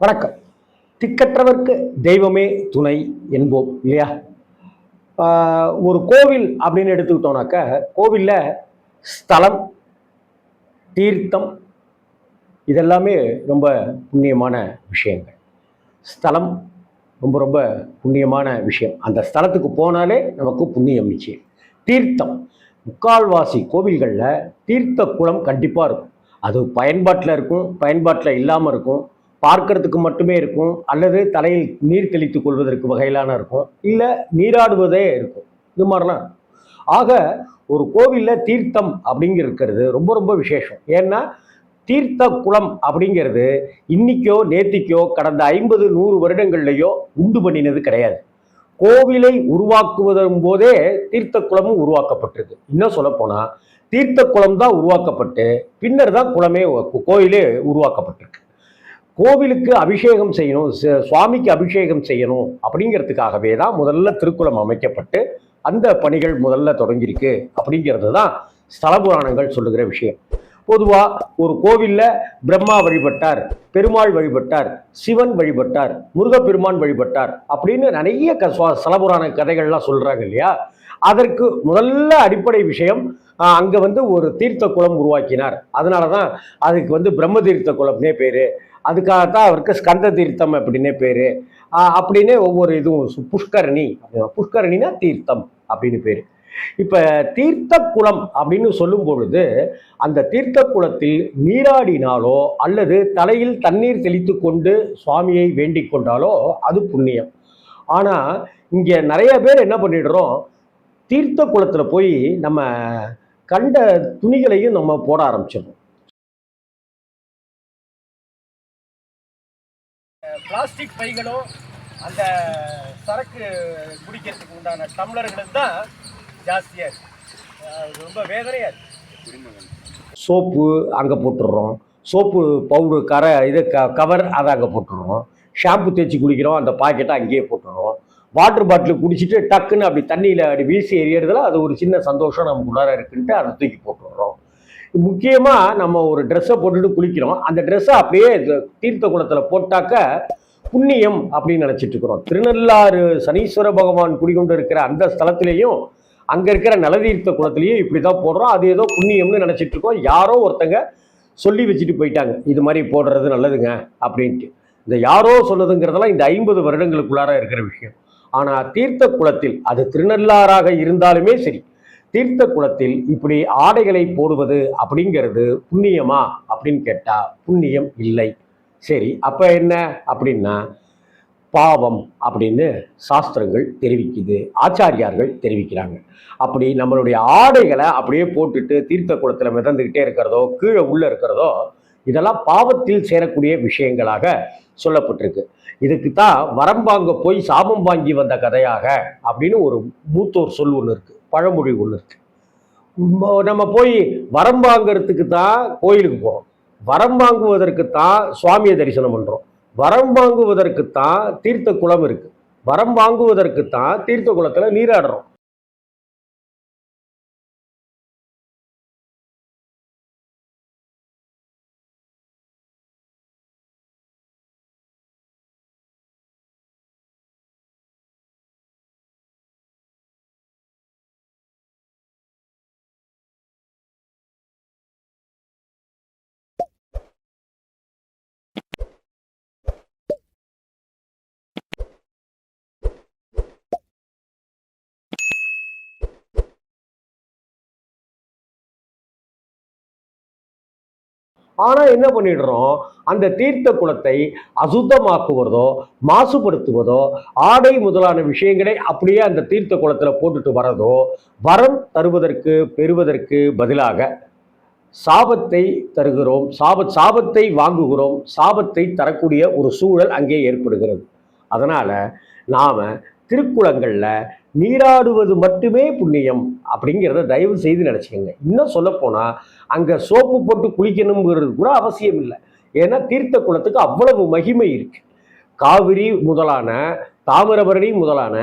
வணக்கம். திக்கற்றவர்க்கு தெய்வமே துணை என்போம் இல்லையா? ஒரு கோவில் அப்படின்னு எடுத்துக்கிட்டோம்னாக்க கோவிலில் ஸ்தலம் தீர்த்தம் இதெல்லாமே ரொம்ப புண்ணியமான விஷயங்கள். ஸ்தலம் ரொம்ப ரொம்ப புண்ணியமான விஷயம். அந்த ஸ்தலத்துக்கு போனாலே நமக்கு புண்ணியம் நிச்சயம். தீர்த்தம் முக்கால்வாசி கோவில்களில் தீர்த்த குளம் கண்டிப்பாக இருக்கும். அது பயன்பாட்டில் இருக்கும் பயன்பாட்டில் இல்லாமல் இருக்கும். பார்க்கறதுக்கு மட்டுமே இருக்கும் அல்லது தலையில் நீர் தெளித்துக் கொள்வதற்கு வகையிலான இருக்கும் இல்லை நீராடுவதே இருக்கும். இது மாதிரிலாம். ஆக ஒரு கோவிலில் தீர்த்தம் அப்படிங்கிறது ரொம்ப ரொம்ப விசேஷம். ஏன்னா தீர்த்த குளம் அப்படிங்கிறது இன்னைக்கோ நேத்திக்கோ கடந்த ஐம்பது நூறு வருடங்கள்லையோ உண்டு பண்ணினது கிடையாது. கோவிலை உருவாக்குவதன் போதே தீர்த்த குளமும் உருவாக்கப்பட்டிருக்கு. இன்னும் சொல்லப்போனால் தீர்த்த குளம் தான் உருவாக்கப்பட்டு பின்னர் தான் குளமே கோயிலே உருவாக்கப்பட்டிருக்கு. கோவிலுக்கு அபிஷேகம் செய்யணும் சுவாமிக்கு அபிஷேகம் செய்யணும் அப்படிங்கிறதுக்காகவே தான் முதல்ல திருக்குளம் அமைக்கப்பட்டு அந்த பணிகள் முதல்ல தொடங்கியிருக்கு அப்படிங்கிறது தான் ஸ்தல புராணங்கள் சொல்லுகிற விஷயம். பொதுவாக ஒரு கோவிலில் பிரம்மா வழிபட்டார் பெருமாள் வழிபட்டார் சிவன் வழிபட்டார் முருகப்பெருமான் வழிபட்டார் அப்படின்னு நிறைய க சலபுராண கதைகள்லாம் சொல்கிறாங்க இல்லையா? அதற்கு முதல்ல அடிப்படை விஷயம் அங்கே வந்து ஒரு தீர்த்த குளம் உருவாக்கினார். அதனால தான் அதுக்கு வந்து பிரம்ம தீர்த்த குளம்னே பேர். அதுக்காகத்தான் அவருக்கு ஸ்கந்த தீர்த்தம் அப்படின்னே பேர். அப்படின்னே ஒவ்வொரு இதுவும் புஷ்கரணி புஷ்கரணினா தீர்த்தம் அப்படின்னு பேர். இப்போ தீர்த்த குளம் அப்படின்னு சொல்லும் பொழுது அந்த தீர்த்த குளத்தில் நீராடினாலோ அல்லது தலையில் தண்ணீர் தெளித்து கொண்டு சுவாமியை வேண்டிக் கொண்டாலோ அது புண்ணியம். ஆனால் இங்கே நிறைய பேர் என்ன பண்ணிடுறோம் தீர்த்த குளத்தில் போய் நம்ம கண்ட துணிகளையும் நம்ம போட ஆரம்பிச்சிடணும் பிளாஸ்டிக் பைகளும் அந்த சரக்கு குடிக்கிறதுக்கு உண்டான டம்ளர்களும் தான் ஜாஸ்தியாக இருக்குது ரொம்ப வேதனையாக இருக்குது சோப்பு அங்கே போட்டுடுறோம். சோப்பு பவுடர் கரை இது க கவர் அதை அங்கே போட்டுடுறோம். ஷாம்பு தேய்ச்சி குடிக்கிறோம். அந்த பாக்கெட்டை அங்கேயே போட்டுடுறோம். வாட்டர் பாட்டில் குடிச்சிட்டு டக்குன்னு அப்படி தண்ணியில் அப்படி வீசி எறியறதுல அது ஒரு சின்ன சந்தோஷம் நமக்குள்ளார இருக்குன்ட்டு அதை தூக்கி போட்டுடுறோம். முக்கியமாக நம்ம ஒரு ட்ரெஸ்ஸை போட்டுட்டு குளிக்கிறோம். அந்த ட்ரெஸ்ஸை அப்படியே தீர்த்த குளத்தில் போட்டாக்க புண்ணியம் அப்படின்னு நினச்சிட்டு இருக்கிறோம். திருநள்ளாறு சனீஸ்வர பகவான் குடிகொண்டு இருக்கிற அந்த ஸ்தலத்திலையும் அங்கே இருக்கிற நலதீர்த்த குளத்திலையும் இப்படி தான் போடுறோம். அது ஏதோ புண்ணியம்னு நினச்சிட்டு இருக்கோம். யாரோ ஒருத்தங்க சொல்லி வச்சுட்டு போயிட்டாங்க. இது மாதிரி போடுறது நல்லதுங்க அப்படின்ட்டு. இந்த யாரோ சொன்னதுங்கிறதெல்லாம் இந்த ஐம்பது வருடங்களுக்குள்ளார இருக்கிற விஷயம். ஆனால் தீர்த்த குளத்தில் அது திருநள்ளாறாக இருந்தாலுமே சரி தீர்த்த குளத்தில் இப்படி ஆடைகளை போடுவது அப்படிங்கிறது புண்ணியமா அப்படின்னு கேட்டால் புண்ணியம் இல்லை. சரி அப்போ என்ன அப்படின்னா பாவம் அப்படின்னு சாஸ்திரங்கள் தெரிவிக்குது ஆச்சாரியார்கள் தெரிவிக்கிறாங்க. அப்படி நம்மளுடைய ஆடைகளை அப்படியே போட்டுட்டு தீர்த்த குளத்தில் மிதந்துக்கிட்டே இருக்கிறதோ கீழே உள்ளே இருக்கிறதோ இதெல்லாம் பாவத்தில் சேரக்கூடிய விஷயங்களாக சொல்லப்பட்டிருக்கு. இதுக்கு தான் வரம்பாங்க போய் சாபம் வாங்கி வந்த கதையாக அப்படின்னு ஒரு மூத்தோர் சொல் ஒன்று இருக்குது பழமொழி ஒன்று இருக்கு. நம்ம போய் வரம் வாங்கிறதுக்கு தான் கோயிலுக்கு போகிறோம் வரம் வாங்குவதற்கு தான் சுவாமியை தரிசனம் பண்ணுறோம் வரம் வாங்குவதற்கு தான் தீர்த்த குளம் இருக்குது வரம் வாங்குவதற்கு தான் தீர்த்த குளத்தில் நீராடுறோம். ஆனால் என்ன பண்ணிடுறோம்? அந்த தீர்த்த குளத்தை அசுத்தமாக்குவதோ மாசுபடுத்துவதோ ஆடை முதலான விஷயங்களை அப்படியே அந்த தீர்த்த குளத்தில் போட்டுட்டு வரதோ வரம் தருவதற்கு பெறுவதற்கு பதிலாக சாபத்தை தருகிறோம். சாப சாபத்தை வாங்குகிறோம். சாபத்தை தரக்கூடிய ஒரு சூழல் அங்கே ஏற்படுகிறது. அதனால் நாம் திருக்குளங்களில் நீராடுவது மட்டுமே புண்ணியம் அப்படிங்கிறத தயவு செய்து நினச்சிக்கோங்க. இன்னும் சொல்லப்போனால் அங்கே சோப்பு போட்டு குளிக்கணுங்கிறது கூட அவசியம் இல்லை. ஏன்னா தீர்த்த குளத்துக்கு அவ்வளவு மகிமை இருக்குது காவிரி முதலான தாமிரபரணி முதலான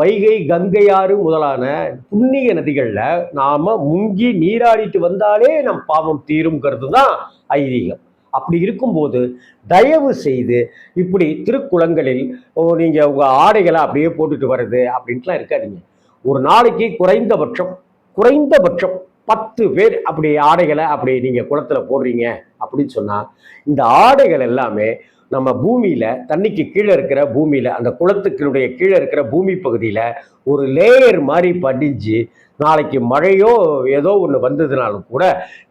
வைகை கங்கையாறு முதலான புண்ணிய நதிகளில் நாம் முங்கி நீராடிட்டு வந்தாலே நம் பாவம் தீருங்கிறது தான் ஐதீகம். அப்படி இருக்கும்போது தயவு செய்து இப்படி திருக்குளங்களில் ஓ நீங்கள் உங்கள் ஆடைகளை அப்படியே போட்டுட்டு வர்றது அப்படின்ட்டுலாம் இருக்காதீங்க. ஒரு நாளைக்கு குறைந்தபட்சம் குறைந்தபட்சம் பத்து பேர் அப்படி ஆடைகளை அப்படி நீங்கள் குளத்தில் போடுறீங்க அப்படின்னு சொன்னால் இந்த ஆடைகள் எல்லாமே நம்ம பூமியில் தண்ணிக்கு கீழே இருக்கிற பூமியில் அந்த குளத்துக்கினுடைய கீழே இருக்கிற பூமி பகுதியில் ஒரு லேயர் மாதிரி படிஞ்சு நாளைக்கு மழையோ ஏதோ ஒன்று வந்ததுனாலும் கூட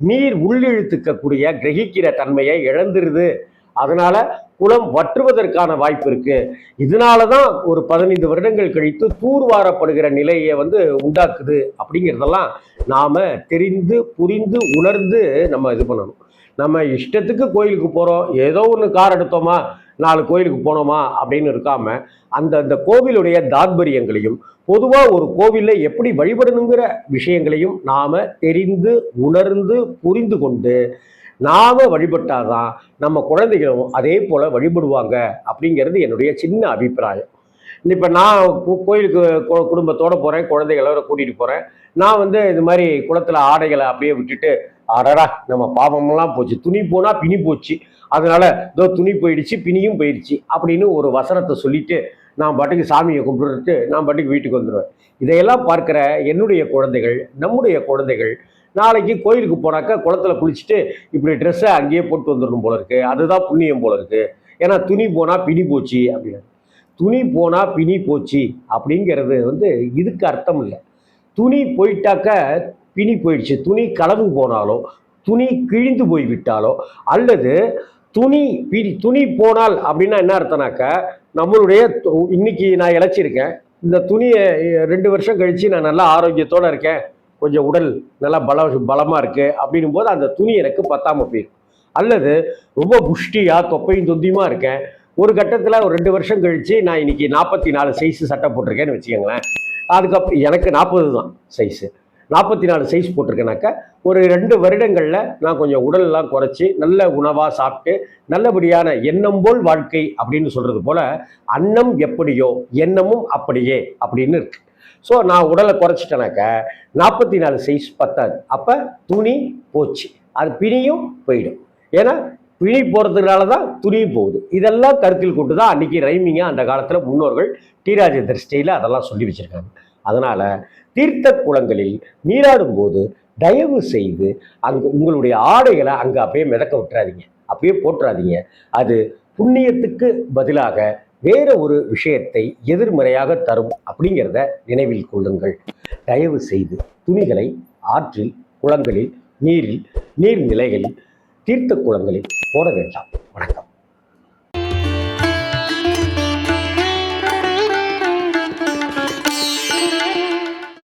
நீர் உள்ளிழுத்துக்கக்கூடிய கிரகிக்கிற தன்மையை இழந்துருது. அதனால குளம் வற்றுவதற்கான வாய்ப்பு இருக்கு. இதனால தான் ஒரு பதினைந்து வருடங்கள் கழித்து தூர்வாரப்படுகிற நிலையை வந்து உண்டாக்குது அப்படிங்கிறதெல்லாம் நாம் தெரிந்து புரிந்து உணர்ந்து நம்ம இது பண்ணணும். நம்ம இஷ்டத்துக்கு கோயிலுக்கு போகிறோம் ஏதோ ஒன்று கார் எடுத்தோமா நாலு கோயிலுக்கு போனோமா அப்படின்னு இருக்காமல் அந்த அந்த கோவிலுடைய தாத்பரியங்களையும் பொதுவாக ஒரு கோவிலில் எப்படி வழிபடணுங்கிற விஷயங்களையும் நாம் தெரிந்து உணர்ந்து புரிந்து கொண்டு நாம் வழிபட்டாதான் நம்ம குழந்தைகளும் அதே போல் வழிபடுவாங்க அப்படிங்கிறது என்னுடைய சின்ன அபிப்பிராயம். இப்போ நான் கோயிலுக்கு குடும்பத்தோடு போகிறேன் குழந்தைகளோட கூட்டிகிட்டு போகிறேன் நான் வந்து இது மாதிரி குளத்தில் ஆடைகளை அப்படியே விட்டுட்டு அடடா நம்ம பாவமெல்லாம் போச்சு. துணி போனால் பிணி போச்சு. அதனால இதோ துணி போயிடுச்சு பிணியும் போயிடுச்சு அப்படின்னு ஒரு வசனத்தை சொல்லிட்டு நான் பாட்டுக்கு சாமியை கும்பிட்டுட்டு நான் பாட்டுக்கு வீட்டுக்கு வந்துடுவேன் இதையெல்லாம் பார்க்குற என்னுடைய குழந்தைகள் நம்முடைய குழந்தைகள் நாளைக்கு கோயிலுக்கு போனாக்கா குளத்துல குளிச்சுட்டு இப்படி ட்ரெஸ்ஸை அங்கேயே போட்டு வந்துடணும் போல இருக்கு. அதுதான் புண்ணியம் போல இருக்கு. ஏன்னா துணி போனால் பிணி போச்சு அப்படின்னு. துணி போனால் பிணி போச்சு அப்படிங்கிறது வந்து இதுக்கு அர்த்தம் இல்லை. துணி போயிட்டாக்க பிணி போயிடுச்சு. துணி களவு போனாலோ துணி கிழிந்து போய் விட்டாலோ அல்லது துணி பிடி துணி போனால் அப்படின்னா என்ன அர்த்தம்னாக்க நம்மளுடைய இன்னைக்கு நான் இழைச்சிருக்கேன். இந்த துணியை ரெண்டு வருஷம் கழித்து நான் நல்லா ஆரோக்கியத்தோடு இருக்கேன். கொஞ்சம் உடல் நல்லா பல பலமாக இருக்குது அப்படின்னும் போது அந்த துணி எனக்கு பத்தாமல் போயிடும் அல்லது ரொம்ப புஷ்டியாக தொப்பையும் தொந்தியுமா இருக்கேன். ஒரு கட்டத்தில் ஒரு ரெண்டு வருஷம் கழித்து நான் இன்னைக்கு நாற்பத்தி நாலு சைஸ் சட்டை போட்டிருக்கேன்னு வச்சுக்கோங்களேன். அதுக்கப்புறம் எனக்கு நாற்பது தான் சைஸு நாற்பத்தி நாலு சைஸ் போட்டிருக்கேனாக்கா ஒரு ரெண்டு வருடங்களில் நான் கொஞ்சம் உடலெல்லாம் குறைச்சி நல்ல உணவாக சாப்பிட்டு நல்லபடியான எண்ணம் போல் வாழ்க்கை அப்படின்னு சொல்கிறது போல் அன்னம் எப்படியோ எண்ணமும் அப்படியே அப்படின்னு இருக்கு. ஸோ நான் உடலை குறைச்சிட்டேனாக்கா நாற்பத்தி நாலு சைஸ் பத்தாது. அப்போ துணி போச்சு. அது பிணியும் போயிடும். ஏன்னா பிணி போகிறதுனால தான் துணியும் போகுது. இதெல்லாம் கருத்தில் கொண்டு தான் அன்றைக்கி ரைமிங்காக அந்த காலத்தில் முன்னோர்கள் டிராஜ ஸ்டைலில் அதெல்லாம் சொல்லி வச்சுருக்காங்க. அதனால் தீர்த்த குளங்களில் நீராடும் போது தயவு செய்து அங்கே உங்களுடைய ஆடைகளை அங்கே அப்படியே மிதக்க விட்டுறாதீங்க. அப்படியே போட்டுறாதீங்க. அது புண்ணியத்துக்கு பதிலாக வேற ஒரு விஷயத்தை எதிர்மறையாக தரும் அப்படிங்கிறத நினைவில் கொள்ளுங்கள். தயவு செய்து துணிகளை ஆற்றில் குளங்களில் நீரில் நீர்நிலைகளில் தீர்த்த குளங்களில் போட வேண்டாம். வணக்கம்.